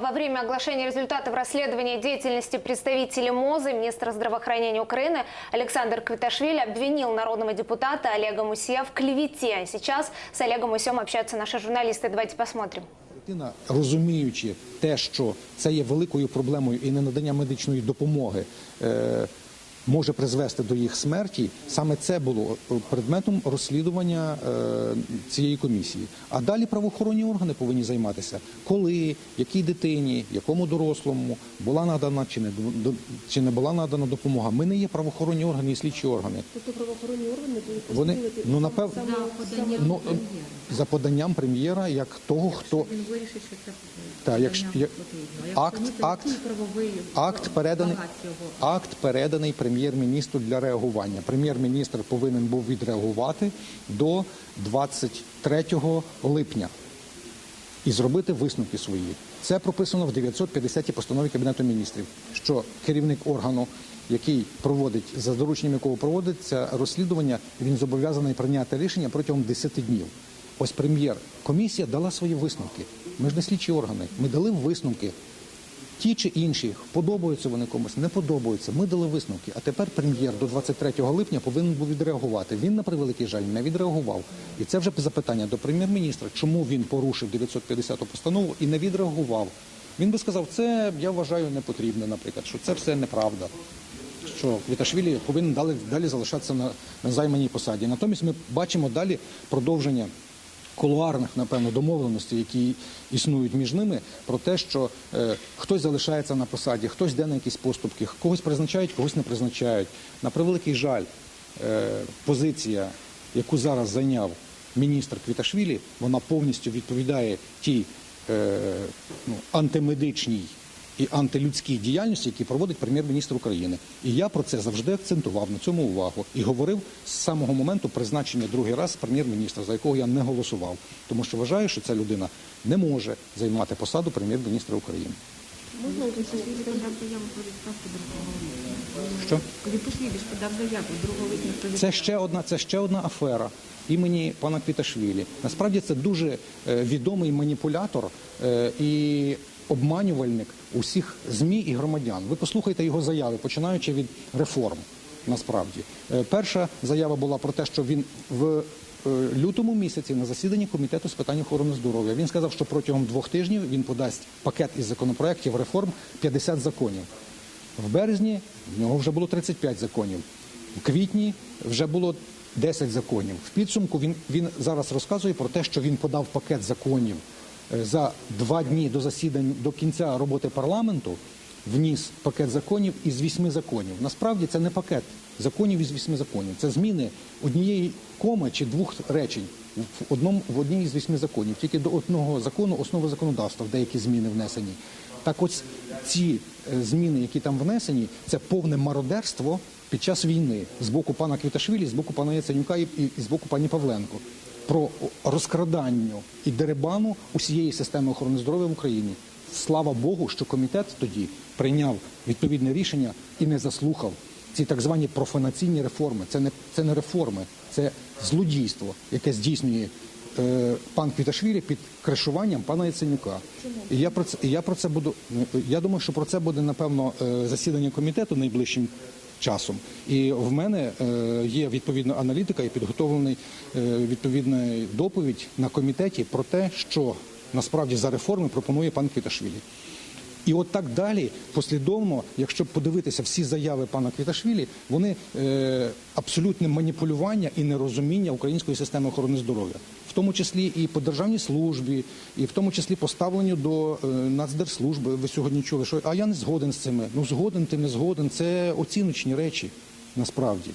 Во время оглашения результатов расследования деятельности представителей МОЗа министр здравоохранения Украины Александр Квиташвили обвинил народного депутата Олега Мусия в клевете. Сейчас с Олегом Мусием общаются наши журналисты. Давайте посмотрим. Дитина, розуміючи те, що це є великою проблемою і ненадання медичної допомоги е, може призвести до їх смерті, саме це було предметом розслідування е, цієї комісії. А далі правоохоронні органи повинні займатися, коли, якій дитині, якому дорослому була надана чи не, до- чи не була надана допомога. Ми не є правоохоронні органи і слідчі органи. Тобто правоохоронні органи будуть Вони ну саме- напев... саме- саме- ну, за поданням прем'єра, як того, хто Він вирішить, що це Так, якщо- подання потрібно. акт- акт- Акт переданий, акт переданий прем'єр-міністру для реагування. Прем'єр-міністр повинен був відреагувати до 23 липня і зробити висновки свої. Це прописано в 950 постанові Кабінету міністрів, що керівник органу, який проводить за дорученням якого проводиться розслідування, він зобов'язаний прийняти рішення протягом 10 днів. Ось прем'єр комісія дала свої висновки. Ми ж не слідчі органи. Ми дали висновки. Ті чи інші, подобаються вони комусь, не подобаються. Ми дали висновки. А тепер прем'єр до 23 липня повинен був відреагувати. Він на превеликий жаль не відреагував. І це вже запитання до прем'єр-міністра, чому він порушив 950 постанову і не відреагував. Він би сказав, це я вважаю не потрібно, наприклад, що це все неправда. Що Квіташвілі повинен далі, далі залишатися на, на займаній посаді. Натомість ми бачимо далі продовження кулуарних, напевно, домовленостей, які існують між ними, про те, що е, хтось залишається на посаді, хтось йде на якісь поступки, когось призначають, когось не призначають. На превеликий жаль, е, позиція, яку зараз зайняв міністр Квіташвілі, вона повністю відповідає тій е, ну, антимедичній і антилюдській діяльності, які проводить прем'єр-міністр України. І я про це завжди акцентував на цьому увагу і говорив з самого моменту призначення другий раз прем'єр-міністра, за якого я не голосував, тому що вважаю, що ця людина не може займати посаду прем'єр-міністра України. Можна. Що? Квіташвілі ж подав заяву другого липня про Це ще одна, це ще одна афера імені пана Квіташвілі. Насправді це дуже е, відомий маніпулятор е, і обманювальник усіх змі і громадян. Ви послухайте його заяви, починаючи від реформ. Насправді, Е, перша заява була про те, що він в е, лютому місяці на засіданні комітету з питань охорони здоров'я він сказав, що протягом двох тижнів він подасть пакет із законопроєктів реформ 50 законів. В березні в нього вже було 35 законів. У квітні вже було 10 законів. В підсумку він, він зараз розказує про те, що він подав пакет законів за два дні до засідань до кінця роботи парламенту. Вніс пакет законів із вісьми законів. Насправді це не пакет законів із вісьми законів. Це зміни однієї коми чи двох речень в одному в одній із вісьми законів. Тільки до одного закону основи законодавства в деякі зміни внесені. Так ось ці е, зміни, які там внесені, це повне мародерство під час війни з боку пана Квіташвілі, з боку пана Яценюка і з боку пані Павленко про розкрадання і дерибану усієї системи охорони здоров'я в Україні. Слава Богу, що комітет тоді прийняв відповідне рішення і не заслухав ці так звані профанаційні реформи. Це не це не реформи, це злодійство, яке здійснює е, пан Квіташвілі під кришуванням пана Яценюка. І я про це я про це буду. Я думаю, що про це буде напевно е, засідання комітету найближчим часом. І в мене е, є відповідна аналітика і підготовлений е, відповідна доповідь на комітеті про те, що насправді за реформи пропонує пан Квіташвілі. І от так далі, послідовно, якщо подивитися всі заяви пана Квіташвілі, вони е, абсолютне маніпулювання і нерозуміння української системи охорони здоров'я, в тому числі і по державній службі, і в тому числі поставленню до е, Нацдержслужби. Ви сьогодні чули, що а я не згоден з цими. Ну згоден, ти не згоден. Це оціночні речі насправді.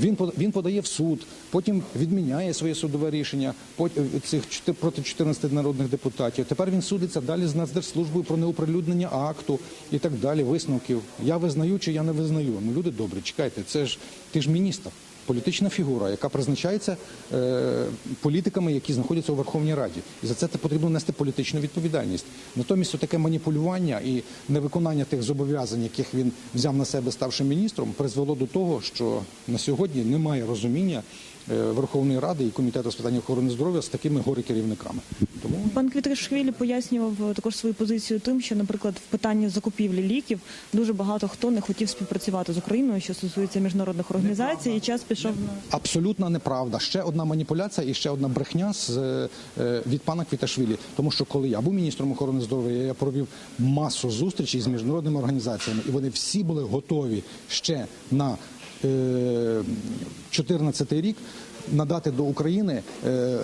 Він він подає в суд, потім відміняє своє судове рішення е, цих проти 14 народних депутатів. Тепер він судиться далі з Нацдержслужбою про неуприлюднення акту і так далі. Висновків. Я визнаю чи я не визнаю. Ну люди добрі, чекайте, це ж ти ж міністр, політична фігура, яка призначається е, політиками, які знаходяться у Верховній Раді. І за це потрібно нести політичну відповідальність. Натомість таке маніпулювання і невиконання тих зобов'язань, яких він взяв на себе, ставши міністром, призвело до того, що на сьогодні немає розуміння Верховної Ради і комітету з питань охорони здоров'я з такими горе керівниками. Тому Пан Квіташвілі пояснював е, також свою позицію тим, що, наприклад, в питанні закупівлі ліків дуже багато хто не хотів співпрацювати з Україною, що стосується міжнародних організацій, і час пішов на Абсолютна неправда. Ще одна маніпуляція і ще одна брехня з, е, е, від пана Квіташвілі. Тому що коли я був міністром охорони здоров'я, я провів масу зустрічей з міжнародними організаціями, і вони всі були готові ще на е, 14 рік. Надати до України е,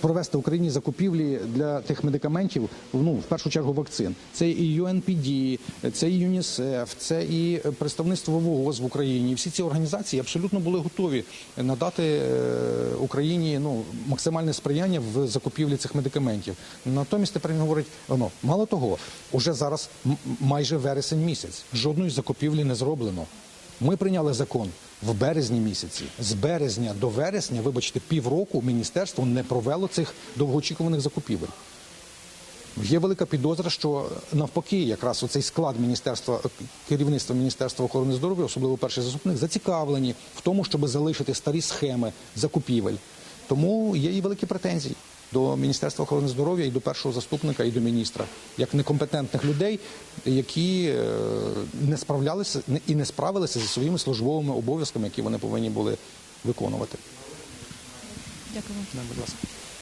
провести Україні закупівлі для тих медикаментів, ну в першу чергу вакцин. Це і UNPD, це і ЮНІСЕФ, це і представництво ВООЗ в Україні. Всі ці організації абсолютно були готові надати е, Україні ну максимальне сприяння в закупівлі цих медикаментів. Натомість тепер він говорить: ну мало того, уже зараз майже вересень місяць. Жодної закупівлі не зроблено. Ми прийняли закон в березні місяці. З березня до вересня, вибачте, півроку міністерство не провело цих довгоочікуваних закупівель. Є велика підозра, що навпаки, якраз оцей склад міністерства керівництва міністерства охорони здоров'я, особливо перший заступник, зацікавлені в тому, щоб залишити старі схеми закупівель. Тому є і великі претензії до міністерства охорони здоров'я і до першого заступника, і до міністра, як некомпетентних людей, які е, не справлялися і не справилися зі своїми службовими обов'язками, які вони повинні були виконувати. дякую. Будь ласка.